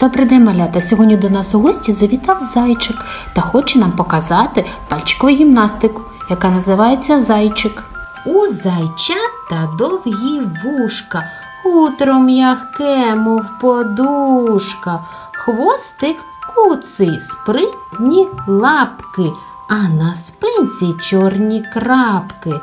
Добрий день, малята. Сьогодні до нас у гості завітав зайчик та хоче нам показати пальчикову гімнастику, яка називається зайчик. У зайчата довгі вушка, хутро м'яке, мов подушка, хвостик куций, спритні лапки, а на спинці чорні крапки.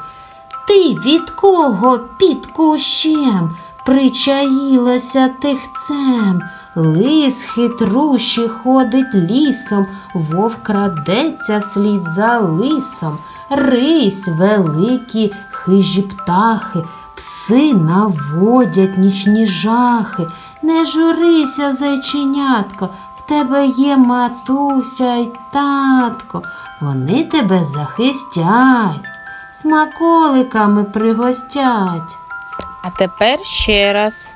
Ти від кого під кущем причаїлася тихцем? Лис хитрущий ходить лісом, вовк крадеться вслід за лисом, рись великі хижі птахи, пси наводять нічні жахи. Не журися, зайченятко, в тебе є матуся й татко, вони тебе захистять смаколиками пригостять. А тепер ще раз.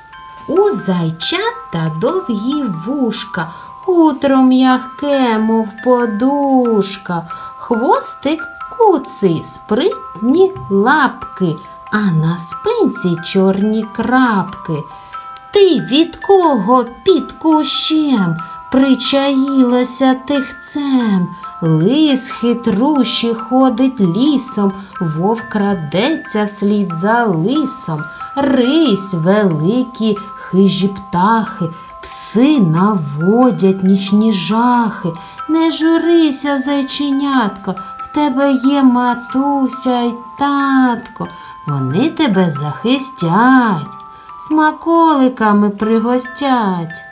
У зайчата довгі вушка, хутро м'яке, мов подушка, хвостик куций, спритні лапки, а на спинці чорні крапки. Ти від кого під кущем причаїлася тихцем? Лис хитрущий ходить лісом, вовк крадеться вслід за лисом, рись великі хижі птахи, пси наводять нічні жахи. Не журися, зайченятко, в тебе є матуся й татко, вони тебе захистять, смаколиками пригостять.